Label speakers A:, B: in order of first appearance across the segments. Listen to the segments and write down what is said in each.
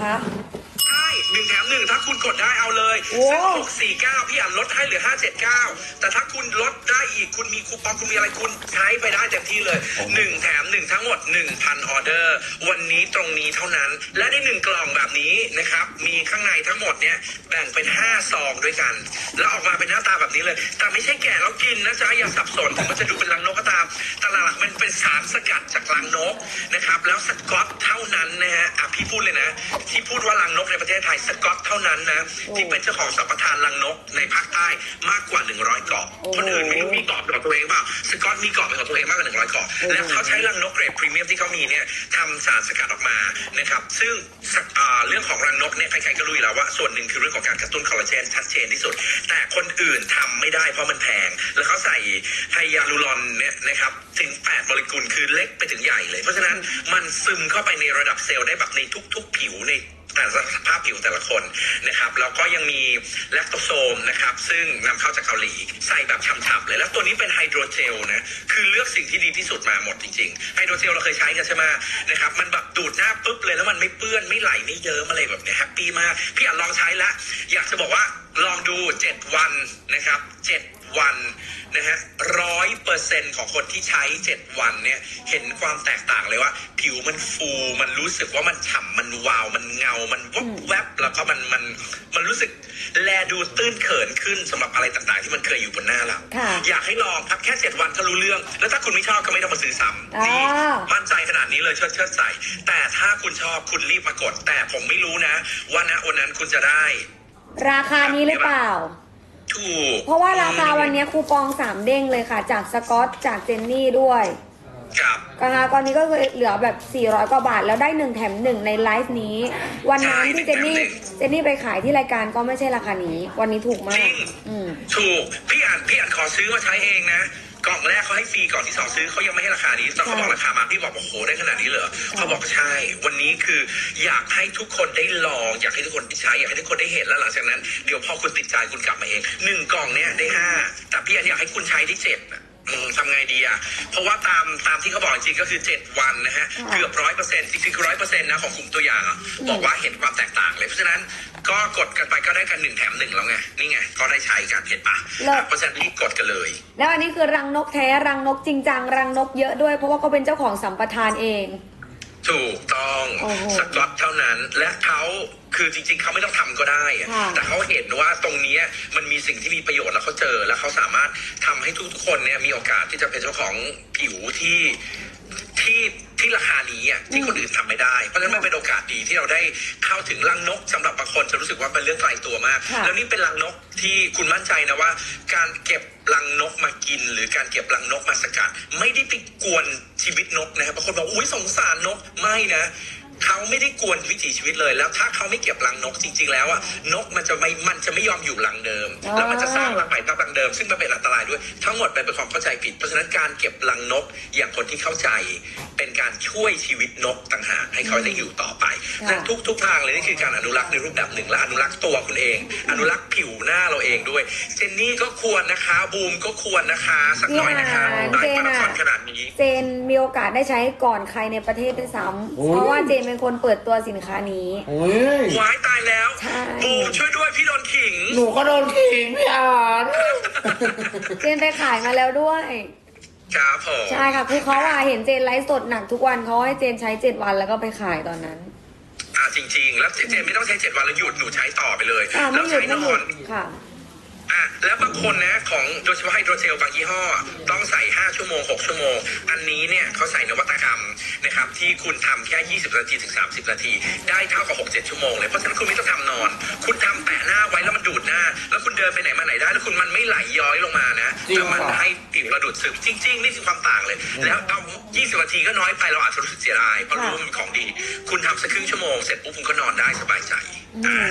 A: คะ
B: ใช่ หนึ่งแถมหนึ่งถ้าคุณกดได้เอาเลย
A: โอ้
B: หกสี่เก้าพี่อ่านลดให้เหลือห้าเจ็ดเก้าแต่ถ้าคุณลดได้อีกคุณมีคูปองคุณมีอะไรคุณใช้ไปได้เต็มที่เลยหนึ่งแถมหนึ่งทั้งหมดหนึ่งพันออเดอร์ วันนี้ตรงนี้เท่านั้น และในหนึ่งกล่องแบบนี้นะครับ มีข้างในทั้งหมดเนี่ยแบ่งเป็นห้าซองด้วยกัน แล้วออกมาเป็นหน้าตาแบบนี้เลย แต่ไม่ใช่แกะแล้วกินนะจ๊ะอย่าสับสนถึงมันจะดูเป็นรังนกก็ตามแต่หลักๆมันเป็นสารสกัดจากรังนกนะครับ แล้วสกอตเท่านั้นนะฮะอะพี่พูดเลยนะ ที่พูดว่ารังนกในประเทศไทยสกอตเท่านั้นนะ ที่เป็นเจ้าของสัมปทานรังนกในภาคใต้มากกว่า 100 เกาะ คนอื่นไม่รู้มีเกาะเป็นของตัวเองเปล่าสกอตมีเกาะเป็นของตัวเองมากกว่า 100 เกาะ แล้วเขาใช้รังนกเกรดพรีเมียมที่เขามีเนี่ยทำสารสกัดออกมานะครับ ซึ่งเรื่องของรังนกเนี่ยใครๆก็รู้อยู่แล้วว่าส่วนหนึ่งคือเรื่องของการกระตุ้นคอลลาเจนชัดเจนที่สุด แต่คนอื่นทำไม่ได้เพราะมันแพง แล้วเขาใส่ไฮยาลูรอนเนี่ยนะครับถึง 8 โมเลกุลคือเล็กไปถึงใหญ่เลย เพราะฉะนั้นมันซึมเข้าไปในระดับเซลล์ได้แบบในทุก ๆ ผิวใน สภาพผิวแต่ละคนนะครับแล้วก็ยังมีแลคโตโซมนะครับซึ่งนำเข้าจากเกาหลี ใส่แบบฉ่ำๆเลย แล้วตัวนี้เป็นไฮโดรเจลนะคือเลือกสิ่งที่ดีที่สุดมาหมดจริงๆไฮโดรเจลเราเคยใช้กันใช่ไหมนะครับมันแบบดูดหน้าปุ๊บเลยแล้วมันไม่เปื้อนไม่ไหลไม่เยิ้มอะไรแบบเนี้ยแฮปปี้มาก พี่อ่านลองใช้แล้วอยากจะบอกว่าลองดู 7 วันนะครับ 7 วันนะฮะร้อยเปอร์เซ็นของคนที่ใช้ 7 วันเนี่ย เห็นความแตกต่างเลยว่า ผิวมันฟูมันรู้สึกว่ามันฉ่ำมันวาวมันเงา มันวับแวบแล้วก็มันมันมันรู้สึกแลดูตื้นเขินขึ้นสำหรับอะไรต่างๆ ที่มันเคยอยู่บนหน้าเรา
A: ค่ะ
B: อยากให้ลองครับแค่เจ็ดวันก็รู้เรื่อง แล้วถ้าคุณไม่ชอบก็ไม่ต้องมาซื้อซ้ำ
A: อ่า
B: นี่มั่นใจขนาดนี้เลยเชิดเชิดใส่ แต่ถ้าคุณชอบคุณรีบมากด แต่ผมไม่รู้นะว่าณวันนั้นคุณจะได้
A: ราคานี้หรือเปล่า
B: ถูก
A: เพราะว่าราคาวันนี้คูปองสามเด้งเลยค่ะ จากสกอตจากเจนนี่ด้วย
B: ครับ
A: นะคะตอนนี้ก็คือเหลือแบบ 400 กว่าบาท แล้วได้หนึ่งแถมหนึ่งในไลฟ์นี้ วันนั้นที่เจนนี่เจนนี่ไปขายที่รายการก็ไม่ใช่ราคานี้ วันนี้ถูกมาก อืม
B: ถูก พี่อ่านพี่อ่านขอซื้อมาใช้เองนะ กล่องแรกเขาให้ฟรีกล่องที่สองซื้อเขายังไม่ให้ราคานี้ตอนเขาบอกราคามาพี่บอกโอ้โหได้ขนาดนี้เหรอเขาบอกใช่ วันนี้คืออยากให้ทุกคนได้ลอง อยากให้ทุกคนได้ใช้อยากให้ทุกคนได้เห็นแล้วหลังจากนั้นเดี๋ยวพอคุณติดใจคุณกลับมาเองหนึ่งกล่องเนี่ยได้ห้าแต่พี่อันอยากให้คุณใช้ได้เจ็ดอะ อืมทำไงดีอะ เพราะว่าตามตามที่เขาบอกจริงๆก็คือ 7 วันนะฮะ
A: ค่ะ
B: เกือบร้อยเปอร์เซ็นต์จริงๆคือร้อยเปอร์เซ็นต์นะของกลุ่มตัวอย่างอะบอกว่าเห็นความแตกต่างเลย เพราะฉะนั้นก็กดกันไปก็ได้กันหนึ่งแถมหนึ่งแล้วไง นี่ไง ก็ได้ใช้กันเห็นปะ
A: เลิศ
B: เพราะฉะนั้นรีบกดกันเลย
A: แล้วอันนี้คือรังนกแท้รังนกจริงจังรังนกเยอะด้วย เพราะว่าเขาเป็นเจ้าของสัมปทานเอง
B: ถูกต้อง
A: โอ้โห
B: สกอตเท่านั้น และเขาคือจริง ๆ เขาไม่ต้องทำก็ได้อะ
A: ค่ะ
B: แต่เขาเห็นว่าตรงเนี้ยมันมีสิ่งที่มีประโยชน์แล้วเขาเจอ แล้วเขาสามารถทำให้ทุกๆคนเนี่ยมีโอกาสที่จะเป็นเจ้าของผิวที่ที่ที่ราคานี้อะที่คนอื่นทำไม่ได้ เพราะฉะนั้นมันเป็นโอกาสดีที่เราได้เข้าถึงรังนกสำหรับบางคนจะรู้สึกว่าเป็นเรื่องไกลตัวมาก
A: ค่ะ
B: แล้วนี่เป็นรังนกที่คุณมั่นใจนะว่า การเก็บ รังนกมากิน หรือการเก็บรังนกมาสกัด ไม่ได้ไปกวนชีวิตนกนะครับบางคนบอกอุ้ยสงสารนกไม่นะ เขาไม่ได้กวนวิถีชีวิตเลย แล้วถ้าเขาไม่เก็บรังนกจริง ๆ แล้วอะนกมันจะไม่มันจะไม่ยอมอยู่รังเดิม
A: อ๋อ
B: แล้วมันจะสร้างรังใหม่ตามรังเดิม ซึ่งมันเป็นอันตรายด้วย ทั้งหมดเป็นความเข้าใจผิด เพราะฉะนั้นการเก็บรังนกอย่างคนที่เข้าใจ เป็นการช่วยชีวิตนกต่างหากให้เขาได้อยู่ต่อไป
A: ค่ะ
B: นั่นทุกทุกทางเลยนี่คือการอนุรักษ์ในรูปแบบหนึ่งและอนุรักษ์ตัวคุณเอง อนุรักษ์ผิวหน้าเราเองด้วยเจนนี่ก็ควรนะคะบูมก็ควรนะคะสักหน่อยนะคะ
A: พี่
B: ได้
A: อ่าน
B: มาราธอน
A: เจนอะ
B: ขนาดนี้
A: เจนมีโอกาสได้ใช้ก่อนใครในประเทศด้วยซ้ำ
C: โอ้ย
A: เพราะว่าเจนเป็นคนเปิดตัวสินค้านี้
C: โอ้ย
B: วายตายแล้ว
A: ใช่
B: บูมช่วยด้วยพี่โดนขิง
C: หนูก็โดนขิงพี่อ่าน
A: เจนไปขายมาแล้วด้วย
B: ครับผม
A: ใช่ค่ะคือเขาอะเห็นเจนไลฟ์สดหนักทุกวันเขาให้เจนใช้เจ็ดวันแล้วก็ไปขายตอนนั้น
B: อ่าจริง ๆ แล้วเจนไม่ต้องใช้เจ็ดวันแล้วหยุดหนูใช้ต่อไปเลย
A: อ่า
B: แล้
A: ไม่
B: ว
A: หยุด
B: ใช้
A: ไม่
B: น
A: หยุ
B: อ
A: ด
B: น
A: ค่ะ
B: อะ แล้วบางคนนะของโดยเฉพาะไฮโดรเจลบางยี่ห้อ ต้องใส่ 5 ชั่วโมง 6 ชั่วโมง อันนี้เนี่ยเขาใส่นวัตกรรมนะครับที่คุณทำแค่ 20 นาทีถึง 30 นาที ได้เท่ากับ 6-7 ชั่วโมงเลย เพราะฉะนั้นคุณไม่ต้องทำนอน คุณทำแปะหน้าไว้แล้วมันดูดหน้า แล้วคุณเดินไปไหนมาไหนได้ แล้วคุณมันไม่ไหลย้อยลงมานะ
C: จริง
B: แต่มัน
C: ค่ะ
B: ให้ผิวเราดูดซึมจริง ๆ นี่คือความต่างเลย แล้วเอา 20 นาทีก็น้อยไปเราอาจจะรู้สึกเสียดายเพราะรู้ว่ามันเป็นของดี คุณทำสักครึ่งชั่วโมงเสร็จปุ๊บคุณก็นอนได้สบายใจ
A: อืม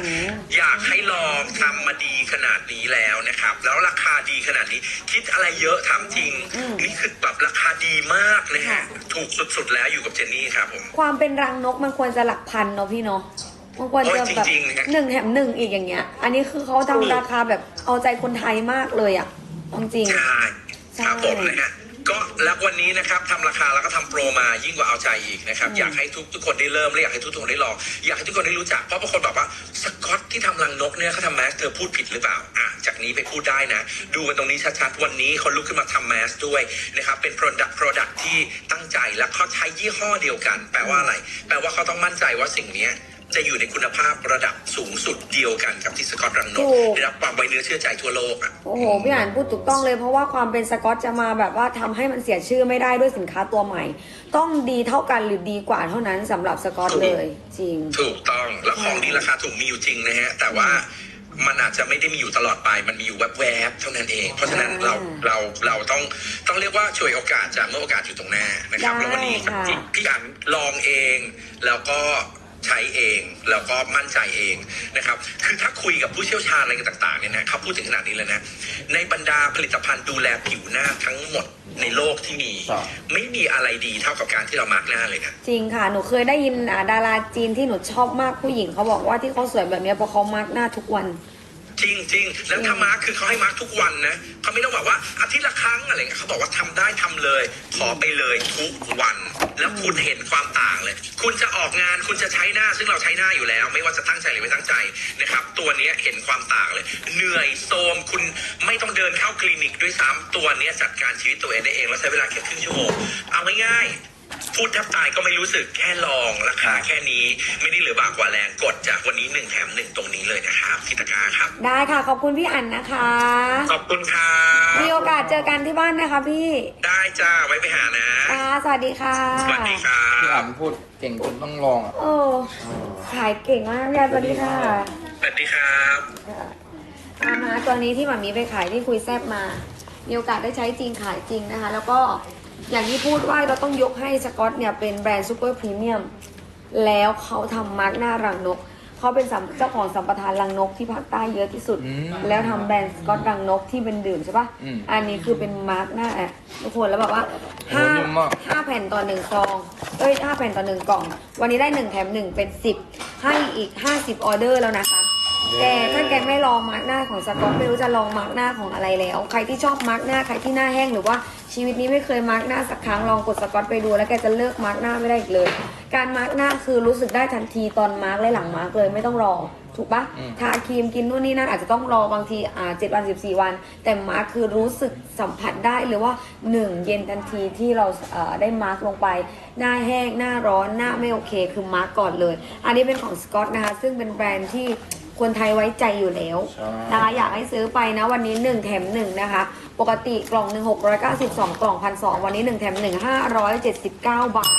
B: อยากให้ลองทำมาดีขนาดนี้แล้วนะครับ แล้วราคาดีขนาดนี้ คิดอะไรเยอะทำจริง
A: อืม
B: นี่คือแบบราคาดีมากนะฮะ
A: ค่ะ
B: ถูกสุดๆแล้วอยู่กับเจนนี่ครับผม
A: ความเป็นรังนกมันควรจะหลักพันเนาะพี่เนาะมันควรจะ
B: โอ้ย
A: แบบ
B: จริงๆนะ
A: หนึ่งแถมหนึ่งอีกอย่างเงี้ย อันนี้คือเขาทำราคาแบบเอาใจคนไทยมากเลยอะเอาจริง
B: ใช่
A: ใช่
B: ครับผมนะฮะ ก็แล้ววันนี้นะครับทำราคาแล้วก็ทำโปรมายิ่งกว่าเอาใจอีกนะครับ
A: อืม
B: อยากให้ทุกทุกคนได้เริ่มและอยากให้ทุกคนได้ลองอยากให้ทุกคนได้รู้จักเพราะบางคนบอกว่าสกอตที่ทำรังนกเนี่ยเขาทำแมสเธอพูดผิดหรือเปล่าอะจากนี้ไปพูดได้นะ ดูกันตรงนี้ชัดๆวันนี้เขาลุกขึ้นมาทำแมสด้วยนะครับเป็น product product ที่ตั้งใจและเขาใช้ยี่ห้อเดียวกัน แปลว่าอะไร แปลว่าเขาต้องมั่นใจว่าสิ่งเนี้ย จะอยู่ในคุณภาพระดับสูงสุดเดียวกันกับที่สกอตรังนก
A: ถูก
B: ได้รับความไว้เนื้อเชื่อใจทั่วโลกอะ
A: โอ้โหพี่อ่านพูดถูกต้องเลยเพราะว่าความเป็นสกอตจะมาแบบว่าทำให้มันเสียชื่อไม่ได้ด้วยสินค้าตัวใหม่ ต้องดีเท่ากันหรือดีกว่าเท่านั้นสำหรับสกอตเลย จริง
B: ถูกต้องแล้วของดีราคาถูกมีอยู่จริงนะฮะ แต่ว่ามันอาจจะไม่ได้มีอยู่ตลอดไปมันมีอยู่แวบๆเท่านั้นเอง เพราะฉะนั้นเรา
A: อ่า
B: เราเราต้องต้องเรียกว่าช่วยโอกาสจากเมื่อโอกาสอยู่ตรงหน้านะครับ
A: ได้
B: แล้ววันนี้
A: ค่ะ
B: พี่พี่อันลองเองแล้วก็ ใช้เองแล้วก็มั่นใจเองนะครับ คือถ้าคุยกับผู้เชี่ยวชาญอะไรต่างๆเนี่ยนะเขาพูดถึงขนาดนี้เลยนะ ในบรรดาผลิตภัณฑ์ดูแลผิวหน้าทั้งหมดในโลกที่มี
C: ครับ
B: ไม่มีอะไรดีเท่ากับการที่เรามาร์กหน้าเลยนะ
A: จริงค่ะ หนูเคยได้ยินอ่าดาราจีนที่หนูชอบมากผู้หญิงเขาบอกว่าที่เขาสวยแบบเนี้ยเพราะเขามาร์กหน้าทุกวัน
B: จริงจริงแล้วถ้ามาร์คคือเขาให้มาร์คทุกวันนะเขาไม่ต้องบอกว่าอาทิตย์ละครั้งอะไรเงี้ยเขาบอกว่าทำได้ทำเลย ขอไปเลยทุกวัน แล้วคุณเห็นความต่างเลย คุณจะออกงานคุณจะใช้หน้า ซึ่งเราใช้หน้าอยู่แล้ว ไม่ว่าจะตั้งใจหรือไม่ตั้งใจนะครับ ตัวนี้เห็นความต่างเลย เหนื่อยโทรมคุณไม่ต้องเดินเข้าคลินิกด้วยซ้ำตัวนี้จัดการชีวิตตัวเองได้เองแล้วใช้เวลาแค่ครึ่งชั่วโมงเอาง่ายๆ พูดแทบตายก็ไม่รู้สึกแค่ลองราคาแค่นี้ ไม่ได้เหลือบากกว่าแรงกดจากวันนี้หนึ่งแถมหนึ่งตรงนี้เลยนะครับทิตากาครับ
A: ได้ค่ะ ขอบคุณพี่อั๋นนะคะ
B: ขอบคุณครับ
A: มีโอกาสเจอกันที่บ้านนะคะพี่
B: ได้จ้าไว้ไปหานะ
A: ค่ะสวัสดีค่ะ
B: สวัสดีครั
C: พี่อ่า
B: บ
C: นพูดเก่งจนต้องลองอะ
A: โอ้ขายเก่งมากเลยสวัสดีค่ะ
B: สวัสดีครับ
A: อามาตัวนี้ที่หมามีไปขายที่คุยแซบมา มีโอกาสได้ใช้จริงขายจริงนะคะ แล้วก็ อย่างที่พูดว่าเราต้องยกให้สกอตเนี่ยเป็นแบรนด์ซูเปอร์พรีเมียมแล้วเขาทำมาร์กหน้ารังนก เขาเป็นสัมเจ้าของสัมปทานรังนกที่ภาคใต้เยอะที่สุด
C: อืม
A: แล้วทำแบรนด์สกอตรังนกที่เป็นดื่มใช่ปะ
C: อืม
A: อันนี้คือเป็นมาร์กหน้าแอะทุกคนแล้วแบบว่า
C: โอ้
A: ห้า
C: นิ่มมาก
A: ห้าแผ่นต่อหนึ่งซองเอ้ยห้าแผ่นต่อหนึ่งกล่อง วันนี้ได้หนึ่งแถมหนึ่งเป็นสิบให้อีกห้าสิบออเดอร์แล้วนะคะ แกถ้าแกไม่ลองมาร์กหน้าของสกอตไม่รู้จะลองมาร์กหน้าของอะไรแล้ว ใครที่ชอบมาร์กหน้าใครที่หน้าแห้งหรือว่าชีวิตนี้ไม่เคยมาร์กหน้าสักครั้งลองกดสกอตไปดูแล้วแกจะเลิกมาร์กหน้าไม่ได้อีกเลย การมาร์กหน้าคือรู้สึกได้ทันทีตอนมาร์กและหลังมาร์กเลยไม่ต้องรอถูกปะทาครีมกินนู่นนี่นั่นอาจจะต้องรอบางทีอ่าเจ็ดวันสิบสี่วัน แต่มาร์กคือรู้สึกสัมผัสได้เลยว่าหนึ่งเย็นทันทีที่เราเอ่อได้มาร์กลงไป หน้าแห้งหน้าร้อนหน้าไม่โอเค คือมาร์กก่อนเลย อันนี้เป็นของสกอตนะคะซึ่งเป็นแบรนด์ที่ คนไทยไว้ใจอยู่แล้ว
C: ใช่
A: นะคะอยากให้ซื้อไปนะวันนี้ 1 แถม 1 นะคะ ปกติกล่องหนึ่ง692กล่องพันสวันนี้ 1 แถม 1 579 บาท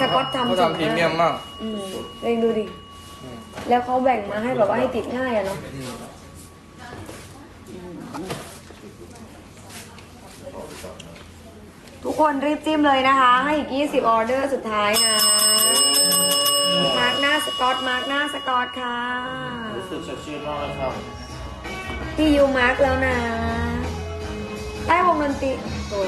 A: สก๊อตทำ
C: เขา
A: สูง
C: ทำพรีเมียมมาก
A: อืมเองดูดิ แล้วเขาแบ่งมาให้แบบว่าให้ติดง่ายอะเนาะ
C: อืม
A: ทุกคนรีบจิ้มเลยนะคะ ให้อีก 20 ออเดอร์สุดท้ายนะมาร์กหน้า สกอตมาร์กหน้าสกอตค่ะ
C: รู้สึกสดชื่นมากเลยครับ
A: พี่ยูมาร์กแล้วนะได้วงดนตรีตัว